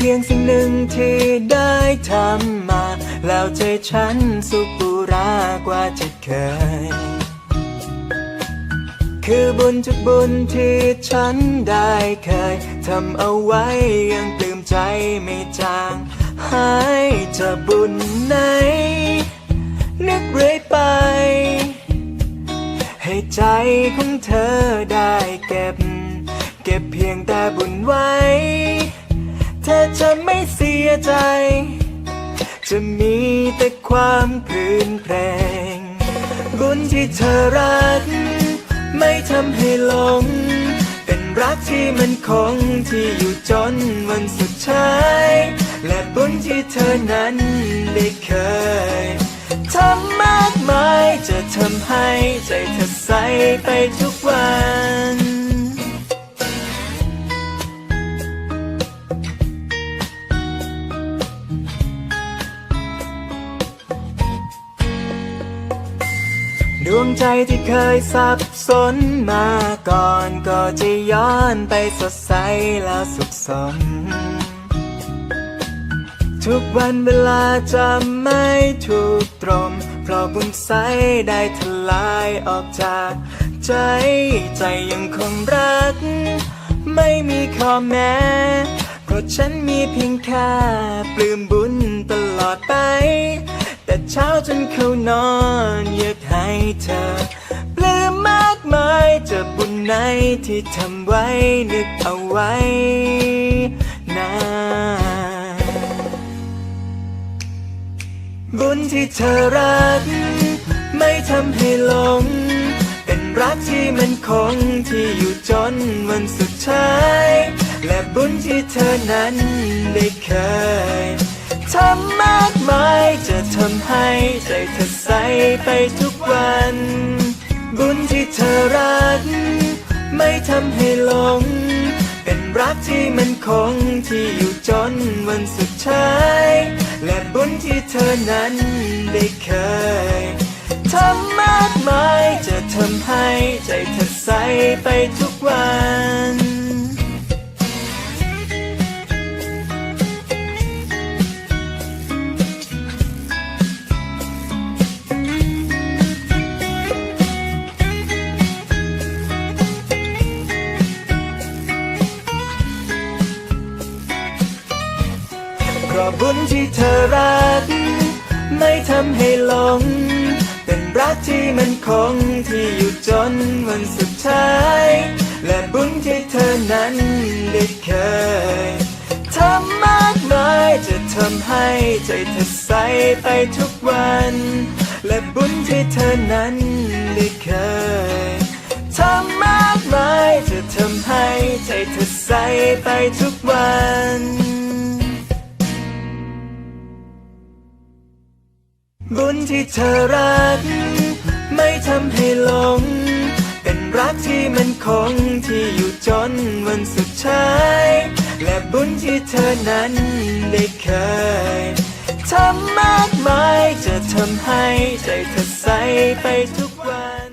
เพียงสิ่งหนึ่งที่ได้ทำมา แล้วใจฉันสุขบุรากว่าจะเคย คือบุญทุกบุญที่ฉันได้เคยทำเอาไว้ยังปลื้มใจไม่จางหายจะบุญไหน นึกเรื่อยไป ให้ใจของเธอได้เก็บ เก็บเพียงแต่บุญไว้ จะไม่เสียใจ จะมีแต่ความผืนเพงบุญที่เธอรัก ไม่ทำให้หลง เป็นรักที่มันคงที่อยู่จนวันสุดท้าย และบุญที่เธอนั้นได้เคยทำมากมายจะทำให้ใจเธอใสไปทุกวัน ดวงใจที่เคยสับสนมาก่อนก็จะย้อนไปสดใสแล้วสุขสม ทุกวันเวลาจะไม่ถูกตรม เพราะบุญใสได้ทลายออกจากใจ ใจยังคงรัก ไม่มีข้อแม้ เพราะฉันมีเพียงแค่ปลื้มบุญตลอดไป เช้าจนเข้านอนอยากให้เธอปลื้มมากมายจะบุญไหนที่ทำไว้นึกเอาไว้นานบุญที่เธอรัก ไม่ทำให้หลง เป็นรักที่มันคงที่อยู่จนวันสุดท้าย และบุญที่เธอนั้นได้เคยทำมากมายจะ ทำให้ใจเธอใสไปทุกวัน บุญที่เธอรัก ไม่ทำให้หลง เป็นรักที่มันคงที่อยู่จนวันสุดท้าย และบุญที่เธอนั้นได้เคยทำมากมายจะทำให้ใจเธอใสไปทุกวัน ราะบุญที่เธอรัก ไม่ทำให้หลง เป็นรักที่มันคงที่อยู่จนวันสุดท้าย และบุญที่เธอนั้นได้เคยทำมากมายจะทำให้ใจเธอใสไปทุกวัน และบุญที่เธอนั้นได้เคยทำมากมายจะทำให้ใจเธอใสไปทุกวัน บุญที่เธอรัก ไม่ทำให้หลง เป็นรักที่มันคงที่อยู่จนวันสุดท้าย และบุญที่เธอนั้นได้เคยทำมากมายจะทำให้ใจเธอใสไปทุกวัน